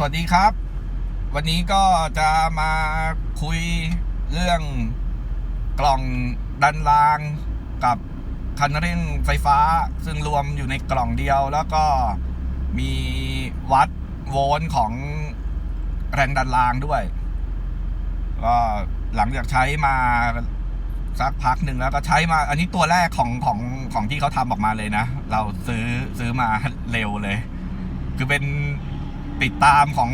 สวัสดีครับ วันนี้ก็จะมาคุยเรื่องกล่องดันรางกับคันเร่งไฟฟ้า ซึ่งรวมอยู่ในกล่องเดียว แล้วก็มีวัดโวลต์ของแรงดันรางด้วย ก็หลังจากใช้มาสักพักหนึ่งแล้วก็ใช้มา อันนี้ตัวแรกของของของที่เขาทำออกมาเลยนะ เราซื้อซื้อมาเร็วเลย คือเป็น ติดตามของ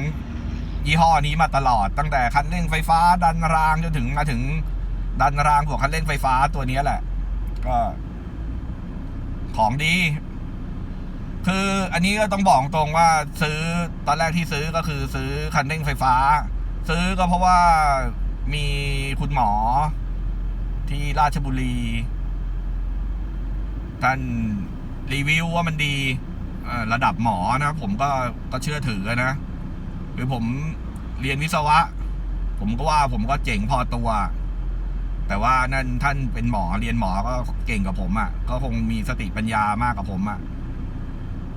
ยี่ห้อนี้มาตลอด ตั้งแต่คันเร่งไฟฟ้าดันรางจนถึงมาถึง ดันรางบวกคันเร่งไฟฟ้าตัวนี้แหละ ก็ ของดี คืออันนี้ก็ต้องบอกตรงว่า ซื้อตอนแรกที่ซื้อก็คือซื้อคันเร่งไฟฟ้า ซื้อก็เพราะว่ามีคุณหมอ ที่ราชบุรีท่านรีวิวว่ามันดี ระดับหมอนะผมก็ก็เชื่อถือนะคือผมเรียนวิศวะ ผมก็ว่าผมก็เจ๋งพอตัว แต่ว่านั่นท่านเป็นหมอเรียนหมอก็เก่งกับผมอะ่ะ ก็คงมีสติปัญญามากกว่าผมอะ่ะ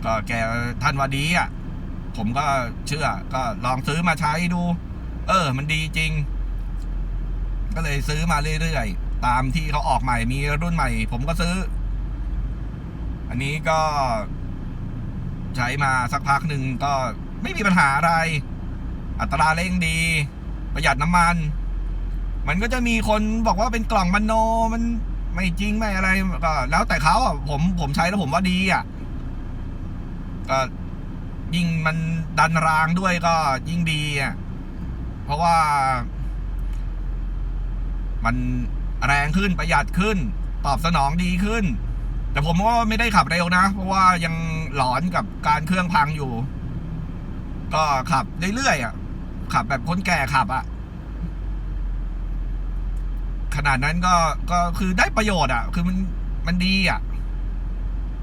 ก็แกท่านว่าดีอะ่ะ ผมก็เชื่อ ก็ลองซื้อมาใช้ดู เออ มันดีจริง ก็เลยซื้อมาเรื่อยๆตามที่เขาออกใหม่มีรุ่นใหม่ ผมก็ซื้อ อันนี้ก็ ใช้มาสักพักหนึ่งก็ไม่มีปัญหาอะไร อัตราเร่งดี ประหยัดน้ำมัน มันก็จะมีคนบอกว่าเป็นกล่องมันโนมันไม่จริงไม่อะไรก็แล้วแต่เขาอะผมผมใช้แล้วผมว่าดีอะก็ยิ่งมันดันรางด้วยก็ยิ่งดีอะเพราะว่า มันแรงขึ้นประหยัดขึ้น ตอบสนองดีขึ้น แต่ผมก็ไม่ได้ขับเร็วนะ เพราะว่ายัง หลอนกับการเครื่องพังอยู่ ก็ขับเรื่อยๆอะ ขับแบบคนแก่ขับอะขนาดนั้นก็ก็คือได้ประโยชน์อะ คือมันมันดีอะ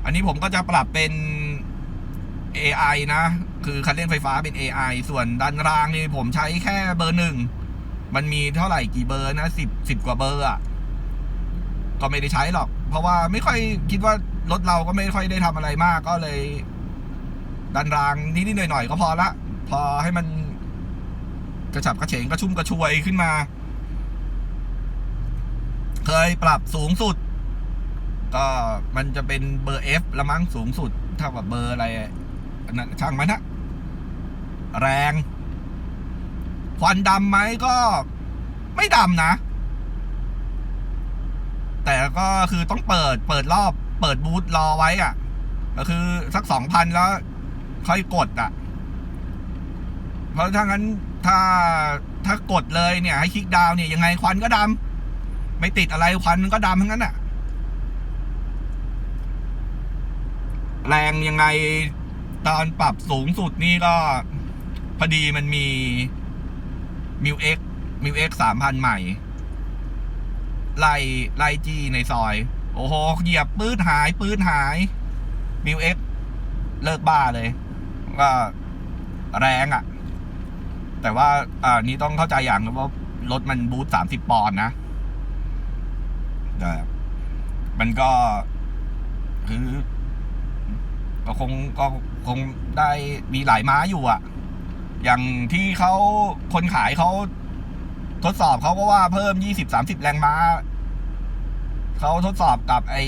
อันนี้ผมก็จะปรับเป็น AI นะ คือคันเร่งไฟฟ้าเป็น AI ส่วนดันรางนี่ผมใช้แค่เบอร์หนึ่ง มันมีเท่าไหร่กี่เบอร์นะสิบสิบกว่าเบอร์อะ ก็ไม่ได้ใช้หรอก เพราะว่าไม่ค่อยคิดว่า รถเราก็ไม่ค่อยได้ทำอะไรมากก็เลย ดันรางนิดๆหน่อยๆก็พอละ พอให้มันกระฉับกระเฉงกระชุ่มกระชวยขึ้นมา เคยปรับสูงสุด ก็มันจะเป็นเบอร์ F ละมั้งสูงสุดเท่ากับเบอร์อะไรนนั้นช่างมันนะแรงควันดำไหมก็ไม่ดำนะ แต่ก็คือต้องเปิดเปิดรอบ เปิดบูธรอไว้อะ ก็คือสักสองพันแล้ว ค่อยกดอะ เพราะถ้างั้นถ้าถ้ากดเลยเนี่ย ให้คลิกดาวเนี่ยยังไงควันก็ดำไม่ติดอะไรควันมันก็ดำทั้งนั้นอะ แรงยังไงตอนปรับสูงสุดนี่ก็พอดีมันมีมิวเอ็กมิวเอ็กสามพันใหม่ ไล่ไล่จี้ในซอย โอ้โห เหยียบปื้ดหาย ปื้ดหายมิวเอ็กเลิกบ้าเลย ก็แรงอะ่ะ แต่ว่าอ่านี่ต้องเข้าใจอย่างนะว่ารถมันบูทสามสิบปอนด์นะแต่มันก็คือก็คงก็คงได้มีหลายม้าอยู่อะ่ะ อย่างที่เขาคนขายเขาทดสอบเขาก็ว่าเพิ่มยี่สิบสามสิบแรงม้า เขาทดสอบกับไอ้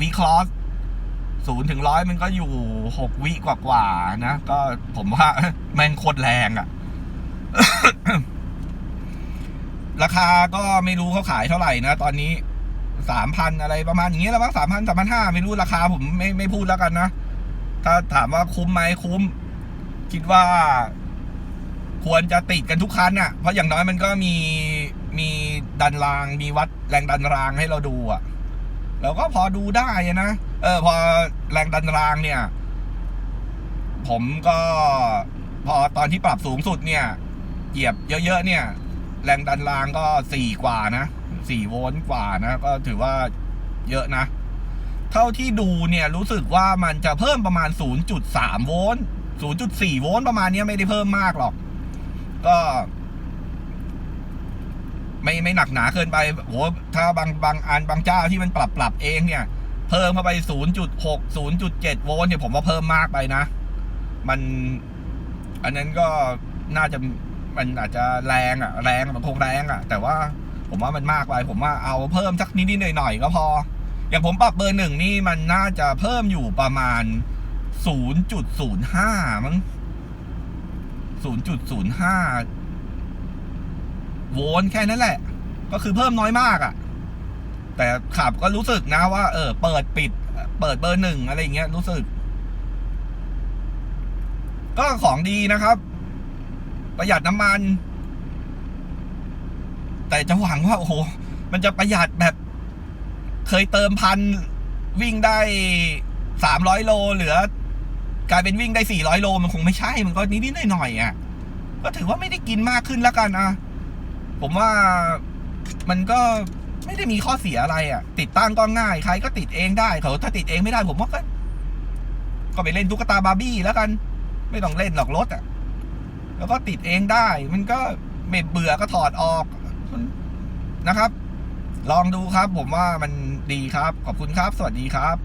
วีคลอสศูนย์ถึงร้อยมันก็อยู่หกวิกว่าๆนะ ก็ผมว่าแม่งโคตรแรงอะ่ะ ราคาก็ไม่รู้เขาขายเท่าไหร่นะ ตอนนี้สามพันอะไรประมาณอย่างเงี้ยแล้วมั้งสามพันสามพันห้าไม่รู้ราคาผมไม่ไม่พูดแล้วกันนะ ถ้าถามว่าคุ้มไหมคุ้ม คิดว่า ควรจะติดกันทุกคันอะ เพราะอย่างน้อยมันก็มี มีดันรางมีวัดแรงดันรางให้เราดูอะเราก็พอดูได้นะเออ พอแรงดันรางเนี่ย ผมก็พอตอนที่ปรับสูงสุดเนี่ย เหยียบเยอะๆเนี่ย แรงดันรางก็สี่กว่านะสี่โวลต์กว่านะ ก็ถือว่าเยอะนะ เท่าที่ดูเนี่ยรู้สึกว่ามันจะเพิ่มประมาณ 0.3 โวลต์0.4 โวลต์ประมาณนี้ไม่ได้เพิ่มมากหรอก ก็ ไม่ไม่หนักหนาเกินไปโหถ้าบางบางอันบางเจ้าที่มันปรับปรับเองเนี่ย เพิ่มเข้าไป 0.6 0.7 โวลต์เนี่ยผมว่าเพิ่มมากไปนะ มัน อันนั้นก็น่าจะมันอาจจะแรงอะแรงมันคงแรงอะแต่ว่าผมว่ามันมากไป ผมว่าเอาเพิ่มสักนิดนิดหน่อยหน่อยก็พอ อย่างผมปรับเบอร์หนึ่งนี่มันน่าจะเพิ่มอยู่ประมาณ 0.05 มั้ง0.05 โวลต์แค่นั้นแหละ ก็คือเพิ่มน้อยมากอะ แต่ขับก็รู้สึกนะว่า เออ เปิดปิด เปิดเบอร์หนึ่งอะไรอย่างเงี้ยรู้สึก ก็ของดีนะครับ ประหยัดน้ำมัน แต่จะหวังว่า โอ้โห มันจะประหยัดแบบ เคยเติมพันวิ่งได้สามร้อยโลเหลือกลายเป็นวิ่งได้สี่ร้อยโลมันคงไม่ใช่ มันก็นิดๆหน่อยๆอะ ก็ถือว่าไม่ได้กินมากขึ้นแล้วกันอะ ผมว่ามันก็ไม่ได้มีข้อเสียอะไรอะ ติดตั้งก็ง่าย ใครก็ติดเองได้เขาถ้าติดเองไม่ได้ผมว่าก็ก็ไปเล่นตุ๊กตาบาร์บี้แล้วกัน ไม่ต้องเล่นหรอกรถอะ แล้วก็ติดเองได้ มันก็ไม่เบื่อก็ถอดออกนะครับ ลองดูครับ ผมว่ามันดีครับ ขอบคุณครับ สวัสดีครับ